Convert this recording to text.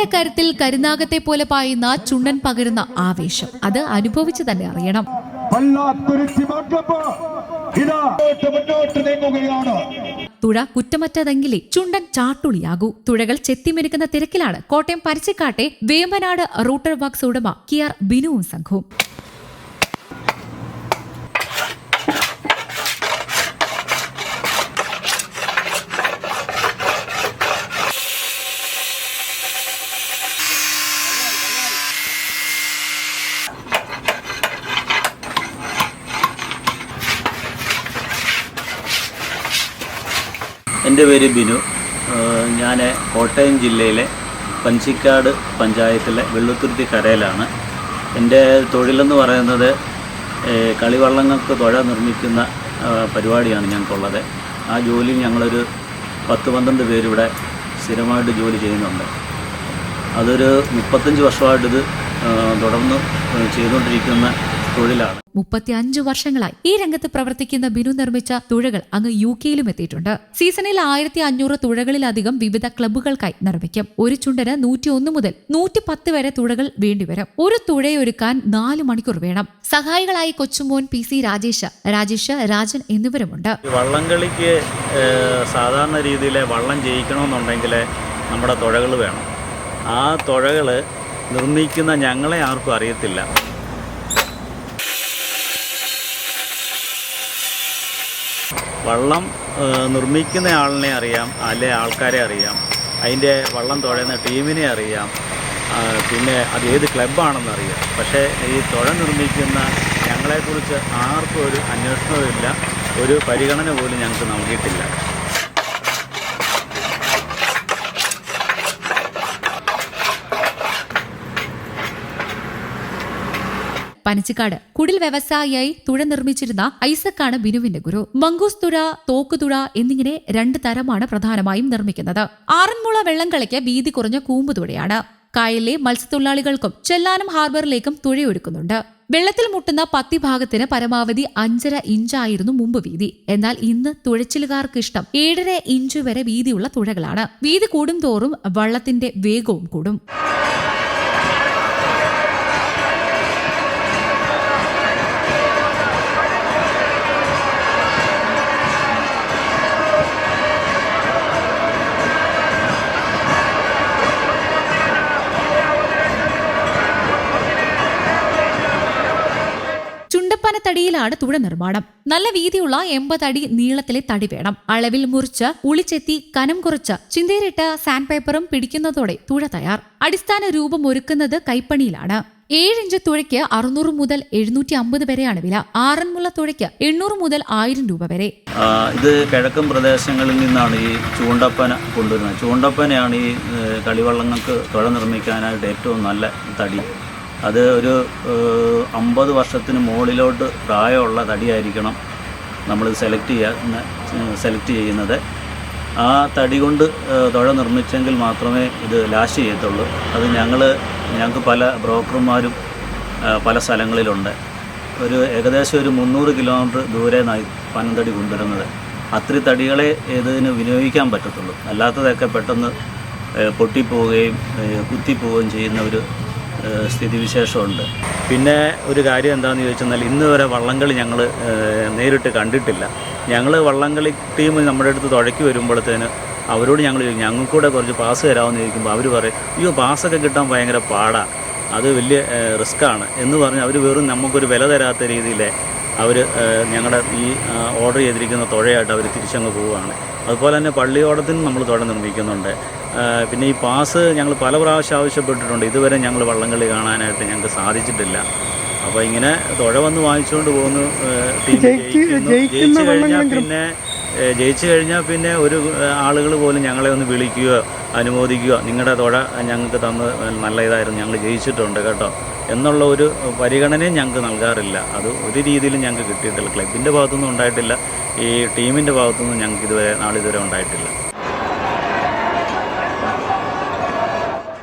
കൂട്ടിന്റെ കരുത്തിൽ കരുനാഗത്തെ പോലെ പായുന്ന ചുണ്ടൻ പകരുന്ന ആവേശം. അത് അനുഭവിച്ചു തന്നെ അറിയണം. തുഴ കുറ്റമറ്റതെങ്കിലേ ചുണ്ടൻ ചാട്ടുളിയാകൂ. തുഴകൾ ചെത്തിമെരുക്കുന്ന തിരക്കിലാണ് കോട്ടയം പരിച്ചക്കാട്ടെ വേമ്പനാട് റൂട്ടർ വർക്ക്സ് ഉടമ കെ ആർ ബിനുവും സംഘവും. എന്റെ പേര് ബിനു. ഞാൻ കോട്ടയം ജില്ലയിലെ പഞ്ചിക്കാട് പഞ്ചായത്തിലെ വെള്ളുത്തുരുത്തി കരയിലാണ്. എന്റെ തൊഴിലെന്ന് പറയുന്നത് കളിവള്ളങ്ങൾക്ക് തുഴ നിർമ്മിക്കുന്ന പരിപാടിയാണ് ഞങ്ങൾക്കുള്ളത്. ആ ജോലിയിൽ ഞങ്ങളൊരു പത്ത് പന്ത്രണ്ട് പേരിവിടെ സ്ഥിരമായിട്ട് ജോലി ചെയ്യുന്നുണ്ട്. അതൊരു മുപ്പത്തഞ്ച് വർഷമായിട്ടിത് തുടർന്ന് ചെയ്തുകൊണ്ടിരിക്കുന്ന തൊഴിലാണ്. മുപ്പത്തിയഞ്ചു വർഷങ്ങളായി ഈ രംഗത്ത് പ്രവർത്തിക്കുന്ന ബിനു നിർമ്മിച്ച തുഴകൾ അങ്ങ് യു കെയിലും എത്തിയിട്ടുണ്ട്. സീസണിൽ ആയിരത്തി അഞ്ഞൂറ് തുഴകളിലധികം വിവിധ ക്ലബ്ബുകൾക്കായി നിർമ്മിക്കും. ഒരു ചുണ്ടന് നൂറ്റി ഒന്ന് മുതൽ നൂറ്റി പത്ത് വരെ തുഴകൾ വേണ്ടിവരും. ഒരു തുഴയൊരുക്കാൻ നാല് മണിക്കൂർ വേണം. സഹായികളായി കൊച്ചുമോൻ പി സി രാജേഷ് രാജേഷ് രാജൻ എന്നിവരുമുണ്ട്. വള്ളംകളിക്ക് സാധാരണ രീതിയിൽ വള്ളം ജയിക്കണമെന്നുണ്ടെങ്കിൽ നമ്മുടെ തുഴകൾ വേണം. ആ തുഴകൾ നിർമ്മിക്കുന്ന ഞങ്ങളെ ആർക്കും അറിയത്തില്ല. വള്ളം നിർമ്മിക്കുന്ന ആളിനെ അറിയാം അല്ലെ ആൾക്കാരെ അറിയാം അതിന്റെ വള്ളം തുഴയുന്ന ടീമിനെ അറിയാം പിന്നെ അത് ഏത് ക്ലബ്ബാണെന്ന് അറിയാം. പക്ഷേ ഈ തുഴ നിർമ്മിക്കുന്ന ഞങ്ങളെക്കുറിച്ച് ആർക്കും ഒരു അന്വേഷണവുമില്ല ഒരു പരിഗണന പോലും ഞങ്ങൾക്ക് നൽകിയിട്ടില്ല. പനച്ചിക്കാട്. കുടിൽ വ്യവസായിയായി തുഴ നിർമ്മിച്ചിരുന്ന ഐസക്കാണ് ബിനുവിന്റെ ഗുരു. മങ്കൂസ് തുഴ തോക്കുതുഴ എന്നിങ്ങനെ രണ്ട് തരമാണ് പ്രധാനമായും നിർമ്മിക്കുന്നത്. ആറന്മുള വെള്ളംകളിക്ക് വീതി കുറഞ്ഞ കൂമ്പുതുഴയാണ്. കായലിലെ മത്സ്യത്തൊഴിലാളികൾക്കും ചെല്ലാനം ഹാർബറിലേക്കും തുഴയൊരുക്കുന്നുണ്ട്. വെള്ളത്തിൽ മുട്ടുന്ന പത്തി ഭാഗത്തിന് പരമാവധി അഞ്ചര ഇഞ്ചായിരുന്നു മുമ്പ് വീതി. എന്നാൽ ഇന്ന് തുഴച്ചിലുകാർക്ക് ഇഷ്ടം ഏഴര ഇഞ്ച് വരെ വീതിയുള്ള തുഴകളാണ്. വീതി കൂടും തോറും വള്ളത്തിന്റെ വേഗവും കൂടും. ചുണ്ടപ്പനത്തടിയിലാണ് തുഴ നിർമ്മാണം. നല്ല വീതിയുള്ള എൺപതടി നീളത്തിലെ തടി വേണം. അളവിൽ മുറിച്ച് ഉളിച്ചെത്തി കനം കുറച്ച് ചിന്തയിലിട്ട് സാൻഡ് പേപ്പറും പിടിക്കുന്നതോടെ തുഴ തയ്യാർ. അടിസ്ഥാന രൂപം ഒരുക്കുന്നത് കൈപ്പണിയിലാണ്. ഏഴിഞ്ച് തുഴയ്ക്ക് അറുന്നൂറ് മുതൽ എഴുന്നൂറ്റി അമ്പത് വരെയാണ് വില. ആറന്മുള തുഴയ്ക്ക് എണ്ണൂറ് മുതൽ ആയിരം രൂപ വരെ. ഇത് കിഴക്കൻ പ്രദേശങ്ങളിൽ നിന്നാണ് ഈ ചൂണ്ടപ്പന കൊണ്ടുവരുന്നത്. ചൂണ്ടപ്പനയാണ് ഈ കളിവള്ളങ്ങൾക്ക് തുഴ നിർമ്മിക്കാനായിട്ട് ഏറ്റവും നല്ല തടി. അത് ഒരു അമ്പത് വർഷത്തിന് മുകളിലോട്ട് പ്രായമുള്ള തടിയായിരിക്കണം നമ്മൾ സെലക്ട് ചെയ്യുന്ന സെലക്ട് ചെയ്യുന്നത്. ആ തടി കൊണ്ട് തുഴ നിർമ്മിച്ചെങ്കിൽ മാത്രമേ ഇത് ലാസ്റ്റ് ചെയ്യത്തുള്ളൂ. അത് ഞങ്ങൾ ഞങ്ങൾക്ക് പല ബ്രോക്കർമാരും പല സ്ഥലങ്ങളിലുണ്ട്. ഒരു ഏകദേശം ഒരു മുന്നൂറ് കിലോമീറ്റർ ദൂരെ നിന്നായി പനന്തടി കൊണ്ടുവരുന്നത്. അത്ര തടികളെ ഇതിന് വിനിയോഗിക്കാൻ പറ്റത്തുള്ളൂ. അല്ലാത്തതൊക്കെ പെട്ടെന്ന് പൊട്ടിപ്പോവുകയും കുത്തിപ്പോവുകയും ചെയ്യുന്ന ഒരു സ്ഥിതിവിശേഷമുണ്ട്. പിന്നെ ഒരു കാര്യം എന്താണെന്ന് ചോദിച്ചെന്നാൽ ഇന്ന് വരെ വള്ളംകളി ഞങ്ങൾ നേരിട്ട് കണ്ടിട്ടില്ല. ഞങ്ങൾ വള്ളംകളി ടീം നമ്മുടെ അടുത്ത് തുഴക്കി വരുമ്പോഴത്തേന് അവരോട് ഞങ്ങൾ ചോദിക്കും ഞങ്ങൾക്കൂടെ കുറച്ച് പാസ് തരാമെന്ന് ചോദിക്കുമ്പോൾ അവർ പറയും അയ്യോ പാസ്സൊക്കെ കിട്ടാൻ ഭയങ്കര പാടാണ് അത് വലിയ റിസ്ക്കാണ് എന്ന് പറഞ്ഞ് അവർ വെറും നമുക്കൊരു വില തരാത്ത രീതിയിൽ അവർ ഞങ്ങളുടെ ഈ ഓർഡർ ചെയ്തിരിക്കുന്ന തുഴയായിട്ട് അവർ തിരിച്ചങ്ങ് പോവുകയാണ്. അതുപോലെ തന്നെ പള്ളിയോടത്തിനും നമ്മൾ തുഴ നിർമ്മിക്കുന്നുണ്ട്. പിന്നെ ഈ പാസ് ഞങ്ങൾ പല പ്രാവശ്യം ആവശ്യപ്പെട്ടിട്ടുണ്ട്. ഇതുവരെ ഞങ്ങൾ വള്ളംകളി കാണാനായിട്ട് ഞങ്ങൾക്ക് സാധിച്ചിട്ടില്ല. അപ്പോൾ ഇങ്ങനെ തുഴ വന്ന് വാങ്ങിച്ചുകൊണ്ട് പോകുന്നു ടീം ജയിച്ചു കഴിഞ്ഞാൽ പിന്നെ ജയിച്ചു കഴിഞ്ഞാൽ പിന്നെ ഒരു ആളുകൾ പോലും ഞങ്ങളെ ഒന്ന് വിളിക്കുകയോ അനുമോദിക്കുകയോ നിങ്ങളുടെ തുഴ ഞങ്ങൾക്ക് തന്ന് നല്ല ഇതായിരുന്നു ഞങ്ങൾ ജയിച്ചിട്ടുണ്ട് കേട്ടോ. എന്നുള്ള ഒരു പരിഗണനയും ഞങ്ങൾക്ക് നൽകാറില്ല. അത് ഒരു രീതിയിലും ഞങ്ങൾക്ക് കിട്ടിയിട്ടില്ല. ക്ലബിന്റെ ഭാഗത്തുനിന്നും ഉണ്ടായിട്ടില്ല. ഈ ടീമിന്റെ ഭാഗത്തുനിന്നും ഞങ്ങൾക്ക് ഇതുവരെ നാളിതുവരെ ഉണ്ടായിട്ടില്ല.